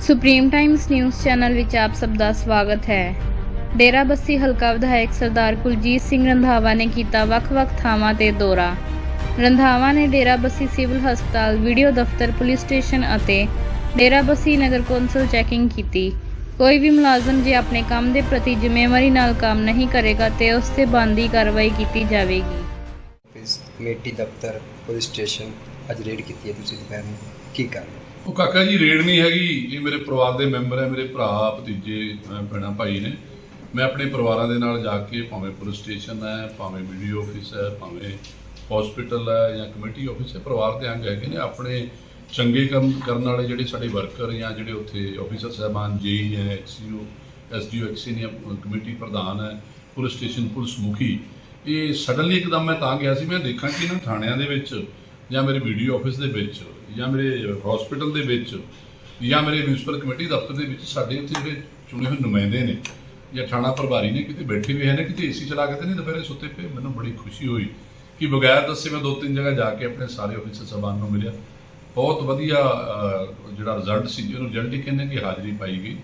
Supreme Times news channel ਵਿੱਚ ਆਪ ਸਭ ਦਾ ਸਵਾਗਤ ਹੈ। ਡੇਰਾ ਬੱਸੀ ਹਲਕਾ ਵਿਧਾਇਕ ਸਰਦਾਰ ਕੁਲਜੀਤ ਸਿੰਘ ਰੰਧਾਵਾ ਨੇ ਕੀਤਾ ਵੱਖ-ਵੱਖ ਥਾਵਾਂ ਤੇ ਦੌਰਾ। ਰੰਧਾਵਾ ਨੇ ਡੇਰਾ ਬੱਸੀ ਸਿਵਲ ਹਸਪਤਾਲ, ਵੀਡੀਓ ਦਫ਼ਤਰ, ਪੁਲਿਸ ਸਟੇਸ਼ਨ ਅਤੇ ਡੇਰਾ ਬੱਸੀ ਨਗਰ ਕੌਂਸਲ ਚੈਕਿੰਗ ਕੀਤੀ। ਕੋਈ ਵੀ ਮੁਲਾਜ਼ਮ ਜੇ ਆਪਣੇ ਕੰਮ ਦੇ ਪ੍ਰਤੀ ਜ਼ਿੰਮੇਵਾਰੀ ਨਾਲ ਕੰਮ ਨਹੀਂ ਕਰੇਗਾ ਤੇ ਉਸ ਤੇ ਬਣਦੀ ਕਾਰਵਾਈ ਕੀਤੀ ਜਾਵੇਗੀ। ਕਮੇਟੀ ਦਫ਼ਤਰ, ਪੁਲਿਸ ਸਟੇਸ਼ਨ ਅੱਜ ਰੇਡ ਕੀਤੀ ਹੈ ਤੁਸੀਂ ਦੁਪਹਿਰ ਨੂੰ। ਕੀ ਕਾਰਨ? ਉਹ ਕਾਕਾ ਜੀ, ਰੇਡ ਨਹੀਂ ਹੈਗੀ। ਇਹ ਮੇਰੇ ਪਰਿਵਾਰ ਦੇ ਮੈਂਬਰ ਹੈ, ਮੇਰੇ ਭਰਾ, ਭਤੀਜੇ, ਅਹ ਭੈਣਾਂ, ਭਾਈ ਨੇ। ਮੈਂ ਆਪਣੇ ਪਰਿਵਾਰਾਂ ਦੇ ਨਾਲ ਜਾ ਕੇ ਭਾਵੇਂ ਪੁਲਿਸ ਸਟੇਸ਼ਨ ਹੈ, ਭਾਵੇਂ ਵੀਡੀਓ ਆਫਿਸ ਹੈ, ਭਾਵੇਂ ਹਸਪੀਟਲ ਹੈ ਜਾਂ ਕਮੇਟੀ ਆਫਿਸ ਹੈ, ਪਰਿਵਾਰ ਦੇ ਅੰਗ ਹੈਗੇ ਨੇ। ਆਪਣੇ ਚੰਗੇ ਕੰਮ ਕਰਨ ਵਾਲੇ ਜਿਹੜੇ ਸਾਡੇ ਵਰਕਰ ਜਾਂ ਜਿਹੜੇ ਉੱਥੇ ਆਫੀਸਰ ਸਾਹਿਬਾਨ, ਜੇਈ ਹੈ ਐਕਸੀਓ ਐਸਡੀਓ ਐਕਸੀਨੀਆ ਕਮੇਟੀ ਪ੍ਰਧਾਨ ਹੈ, ਪੁਲਿਸ ਸਟੇਸ਼ਨ ਪੁਲਿਸ ਮੁਖੀ ਇਹ ਸਡਨਲੀ ਇੱਕਦਮ ਮੈਂ ਤਾਂ ਗਿਆ ਸੀ, ਮੈਂ ਦੇਖਾਂ ਕਿ ਇਹਨਾਂ ਥਾਣਿਆਂ ਦੇ ਵਿੱਚ ਜਾਂ ਮੇਰੇ ਵੀਡੀਓ ਆਫਿਸ ਦੇ ਵਿੱਚ ਜਾਂ ਮੇਰੇ ਹਸਪੀਟਲ ਦੇ ਵਿੱਚ ਜਾਂ ਮੇਰੇ ਮਿਊਨਿਸਪਲ ਕਮੇਟੀ ਦਫ਼ਤਰ ਦੇ ਵਿੱਚ ਸਾਡੇ ਉੱਥੇ ਜਿਹੜੇ ਚੁਣੇ ਹੋਏ ਨੁਮਾਇੰਦੇ ਨੇ ਜਾਂ ਥਾਣਾ ਪ੍ਰਭਾਰੀ ਨੇ ਕਿਤੇ ਬੈਠੇ ਵੀ ਹੈ ਨੇ, ਕਿਤੇ ਏਸੀ ਚਲਾ ਕੇ ਤੇ ਨਹੀਂ ਦੁਪਹਿਰੇ ਸੁੱਤੇ ਪਏ, ਮੈਨੂੰ ਬੜੀ ਖੁਸ਼ੀ ਹੋਈ ਕਿ ਬਗੈਰ ਦੱਸੇ ਮੈਂ ਦੋ ਤਿੰਨ ਜਗ੍ਹਾ ਜਾ ਕੇ ਆਪਣੇ ਸਾਰੇ ਆਫਿਸਰ ਸਭਾਨ ਨੂੰ ਮਿਲਿਆ। ਬਹੁਤ ਵਧੀਆ ਜਿਹੜਾ ਰਿਜ਼ਲਟ ਸੀ ਜਿਹਨੂੰ ਜਲਦੀ ਕਹਿੰਦੇ ਕਿ ਹਾਜ਼ਰੀ ਪਾਈ ਗਈ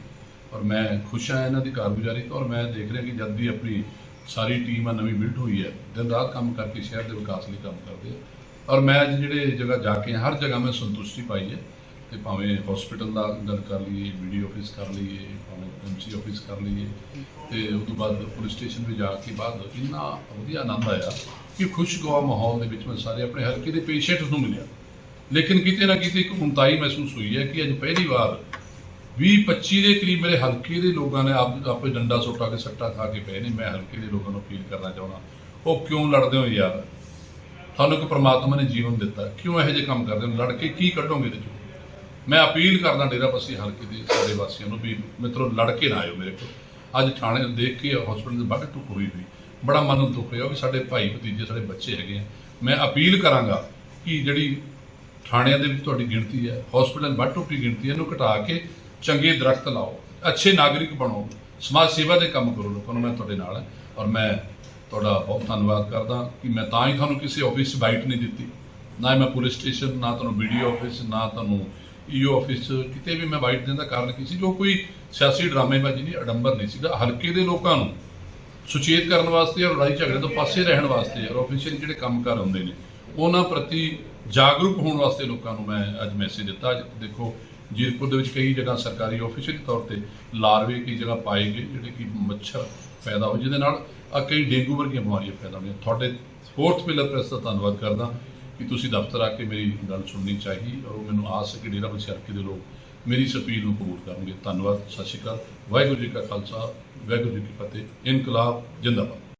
ਔਰ ਮੈਂ ਖੁਸ਼ ਹਾਂ ਇਹਨਾਂ ਦੀ ਕਾਰਗੁਜ਼ਾਰੀ ਤੋਂ ਔਰ ਮੈਂ ਦੇਖ ਰਿਹਾ ਕਿ ਜਦ ਵੀ ਆਪਣੀ ਸਾਰੀ ਟੀਮ ਆ, ਨਵੀਂ ਬਿਲਟ ਹੋਈ ਹੈ। ਦਿਨ ਰਾਤ ਕੰਮ ਕਰਕੇ ਸ਼ਹਿਰ ਦੇ ਵਿਕਾਸ ਲਈ ਕੰਮ ਕਰਦੇ ਆ। ਔਰ ਮੈਂ ਅੱਜ ਜਿਹੜੇ ਜਗ੍ਹਾ ਜਾ ਕੇ ਹਰ ਜਗ੍ਹਾ ਮੈਂ ਸੰਤੁਸ਼ਟੀ ਪਾਈ ਹੈ ਤੇ ਭਾਵੇਂ ਹਸਪੀਟਲ ਦਾ ਗੱਲ ਕਰ ਲਈਏ ਵੀਡੀਓ ਆਫਿਸ ਕਰ ਲਈਏ, ਭਾਵੇਂ ਐਮਸੀ ਆਫਿਸ ਕਰ ਲਈਏ, ਤੇ ਉਸ ਤੋਂ ਬਾਅਦ ਪੁਲਿਸ ਸਟੇਸ਼ਨ ਵੀ ਜਾ ਕੇ ਬਾਅਦ ਇੰਨਾ ਵਧੀਆ ਆਨੰਦ ਆਇਆ ਕਿ ਖੁਸ਼ਗਵਾ ਮਾਹੌਲ ਦੇ ਵਿੱਚ ਮੈਂ ਸਾਰੇ ਆਪਣੇ ਹਲਕੇ ਦੇ ਪੇਸ਼ੈਂਟਸ ਨੂੰ ਮਿਲਿਆ। ਲੇਕਿਨ ਕਿਤੇ ਨਾ ਕਿਤੇ ਇੱਕ ਉਣਤਾਈ ਮਹਿਸੂਸ ਹੋਈ ਹੈ ਕਿ ਅੱਜ ਪਹਿਲੀ ਵਾਰ 20 25 ਦੇ ਕਰੀਬ ਮੇਰੇ ਹਲਕੇ ਦੇ ਲੋਕਾਂ ਨੇ ਆਪ ਆਪੇ ਡੰਡਾ ਸੁੱਟਾ ਕੇ ਸੱਟਾ ਖਾ ਕੇ ਪਏ ਨੇ। ਮੈਂ ਹਲਕੇ ਦੇ ਲੋਕਾਂ ਨੂੰ ਅਪੀਲ ਕਰਨਾ ਚਾਹੁੰਦਾ। ਉਹ ਕਿਉਂ ਲੜਦੇ ਹੋ ਯਾਰ? ਤੁਹਾਨੂੰ ਕਿ ਪ੍ਰਮਾਤਮਾ ਨੇ ਜੀਵਨ ਦਿੱਤਾ। ਕਿਉਂ ਇਹੋ ਜਿਹੇ ਕੰਮ ਕਰਦੇ ਹੋ? ਲੜ ਕੇ ਕੀ ਕੱਢੋਗੇ ਇਹਦੇ ਚੋਂ? ਮੈਂ ਅਪੀਲ ਕਰਦਾ ਡੇਰਾ ਬੱਸੀ ਹਲਕੇ ਦੇ ਸਾਰੇ ਵਾਸੀਆਂ ਨੂੰ ਵੀ ਮਿੱਤਰੋ, ਲੜ ਕੇ ਨਾ ਆਇਓ ਮੇਰੇ ਕੋਲ। ਅੱਜ ਥਾਣੇ ਨੂੰ ਦੇਖ ਕੇ ਹਸਪੀਟਲ ਦੇ ਬਾਹਰ ਟੁੱਕ ਹੋਈ ਹੋਈ। ਬੜਾ ਮਨ ਨੂੰ ਦੁੱਖ ਹੋਇਆ ਵੀ ਸਾਡੇ ਭਾਈ ਭਤੀਜੇ, ਸਾਡੇ ਬੱਚੇ ਹੈਗੇ ਆ। ਮੈਂ ਅਪੀਲ ਕਰਾਂਗਾ ਕਿ ਜਿਹੜੀ ਥਾਣਿਆਂ ਦੇ ਵਿੱਚ ਤੁਹਾਡੀ ਗਿਣਤੀ ਹੈ ਹਸਪੀਟਲ ਵੱਧ ਟੁੱਟੀ ਗਿਣਤੀ ਹੈ, ਇਹਨੂੰ ਘਟਾ ਕੇ ਚੰਗੇ ਦਰਖਤ ਲਾਓ, ਅੱਛੇ ਨਾਗਰਿਕ ਬਣੋ, ਸਮਾਜ ਸੇਵਾ ਦੇ ਕੰਮ ਕਰੋ ਲੋਕਾਂ ਨੂੰ ਮੈਂ ਤੁਹਾਡੇ ਨਾਲ ਹਾਂ ਔਰ ਮੈਂ ਤੁਹਾਡਾ ਬਹੁਤ ਧੰਨਵਾਦ ਕਰਦਾ ਕਿ ਮੈਂ ਤਾਂ ਹੀ ਤੁਹਾਨੂੰ ਕਿਸੇ ਆਫਿਸ 'ਚ ਬਾਈਟ ਨਹੀਂ ਦਿੱਤੀ। ਨਾ ਹੀ ਮੈਂ ਪੁਲਿਸ ਸਟੇਸ਼ਨ ਨਾ ਤੁਹਾਨੂੰ ਵੀਡੀਓ ਆਫਿਸ ਨਾ ਤੁਹਾਨੂੰ ਈਓ ਆਫਿਸ 'ਚ ਕਿਤੇ ਵੀ ਮੈਂ ਬਾਈਟ ਦੇਣ ਦਾ ਕਾਰਨ ਕੀ ਸੀ? ਜੋ ਕੋਈ ਸਿਆਸੀ ਡਰਾਮੇਬਾਜ਼ੀ ਨਹੀਂ, ਅਡੰਬਰ ਨਹੀਂ ਸੀਗਾ। ਹਲਕੇ ਦੇ ਲੋਕਾਂ ਨੂੰ ਸੁਚੇਤ ਕਰਨ ਵਾਸਤੇ ਔਰ ਲੜਾਈ ਝਗੜੇ ਤੋਂ ਪਾਸੇ ਰਹਿਣ ਵਾਸਤੇ ਔਰ ਆਫੀਸ਼ੀਅਲ ਜਿਹੜੇ ਕੰਮ ਕੰਮਕਾਰ ਹੁੰਦੇ ਨੇ, ਉਹਨਾਂ ਪ੍ਰਤੀ ਜਾਗਰੂਕ ਹੋਣ ਵਾਸਤੇ ਲੋਕਾਂ ਨੂੰ ਮੈਂ ਅੱਜ ਮੈਸੇਜ ਦਿੱਤਾ। ਦੇਖੋ ਜੀਰਪੁਰ ਦੇ ਵਿੱਚ ਕਈ ਜਗ੍ਹਾ ਸਰਕਾਰੀ ਆਫੀਸ਼ੀਅਲ ਤੌਰ ਤੇ ਲਾਰਵੇ ਕਈ ਜਗ੍ਹਾ ਪਾਏ ਗਏ, ਜਿਹੜੇ ਕਿ ਮੱਛਰ ਪੈਦਾ ਹੋ ਜਿਹਦੇ ਨਾਲ ਆ ਕਈ ਡੇਂਗੂ ਵਰਗੀਆਂ ਬਿਮਾਰੀਆਂ ਪੈਦਾ ਹੋਈਆਂ। ਤੁਹਾਡੇ ਫੋਰਥ ਪਿਲਰ ਪ੍ਰੈਸ ਦਾ ਧੰਨਵਾਦ ਕਰਦਾ ਕਿ ਤੁਸੀਂ ਦਫ਼ਤਰ ਆ ਕੇ ਮੇਰੀ ਗੱਲ ਸੁਣਨੀ ਚਾਹੀ ਔਰ ਮੈਨੂੰ ਆਸ ਹੈ ਕਿ ਡੇਰਾ ਬੱਸੀ ਹਲਕੇ ਦੇ ਲੋਕ ਮੇਰੀ ਇਸ ਅਪੀਲ ਨੂੰ ਕਬੂਲ ਕਰਨਗੇ। ਧੰਨਵਾਦ, ਸਤਿ ਸ਼੍ਰੀ ਅਕਾਲ। ਵਾਹਿਗੁਰੂ ਜੀ ਕਾ ਖਾਲਸਾ, ਵਾਹਿਗੁਰੂ ਜੀ ਕੀ ਫਤਿਹ। ਇਨਕਲਾਬ, ਜਿੰਦਾਬਾਦ।